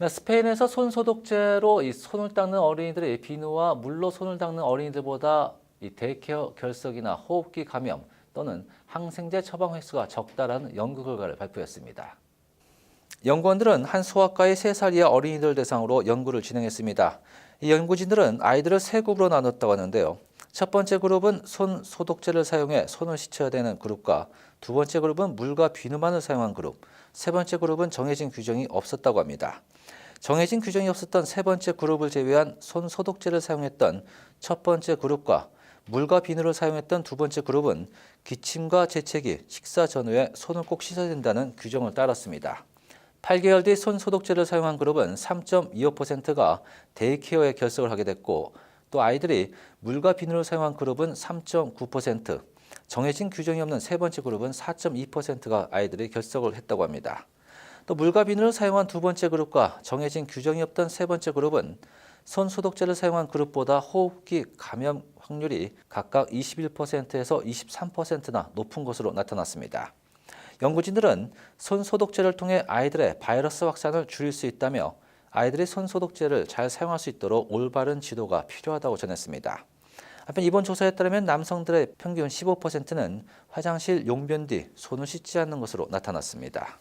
네, 스페인에서 손 소독제로 이 손을 닦는 어린이들의 비누와 물로 손을 닦는 어린이들보다 이 데이케어 결석이나 호흡기 감염 또는 항생제 처방 횟수가 적다라는 연구 결과를 발표했습니다. 연구원들은 한 소아과의 3살 이하 어린이들 대상으로 연구를 진행했습니다. 이 연구진들은 아이들을 세 그룹으로 나눴다고 하는데요. 첫 번째 그룹은 손 소독제를 사용해 손을 씻어야 되는 그룹과 두 번째 그룹은 물과 비누만을 사용한 그룹, 세 번째 그룹은 정해진 규정이 없었다고 합니다. 정해진 규정이 없었던 세 번째 그룹을 제외한 손 소독제를 사용했던 첫 번째 그룹과 물과 비누를 사용했던 두 번째 그룹은 기침과 재채기, 식사 전후에 손을 꼭 씻어야 된다는 규정을 따랐습니다. 8개월 뒤 손 소독제를 사용한 그룹은 3.25%가 데이케어에 결석을 하게 됐고 또 아이들이 물과 비누를 사용한 그룹은 3.9%, 정해진 규정이 없는 세 번째 그룹은 4.2%가 아이들이 결석을 했다고 합니다. 또 물과 비누를 사용한 두 번째 그룹과 정해진 규정이 없던 세 번째 그룹은 손 소독제를 사용한 그룹보다 호흡기 감염 확률이 각각 21%에서 23%나 높은 것으로 나타났습니다. 연구진들은 손 소독제를 통해 아이들의 바이러스 확산을 줄일 수 있다며 아이들이 손 소독제를 잘 사용할 수 있도록 올바른 지도가 필요하다고 전했습니다. 한편 이번 조사에 따르면 남성들의 평균 15%는 화장실 용변 뒤 손을 씻지 않는 것으로 나타났습니다.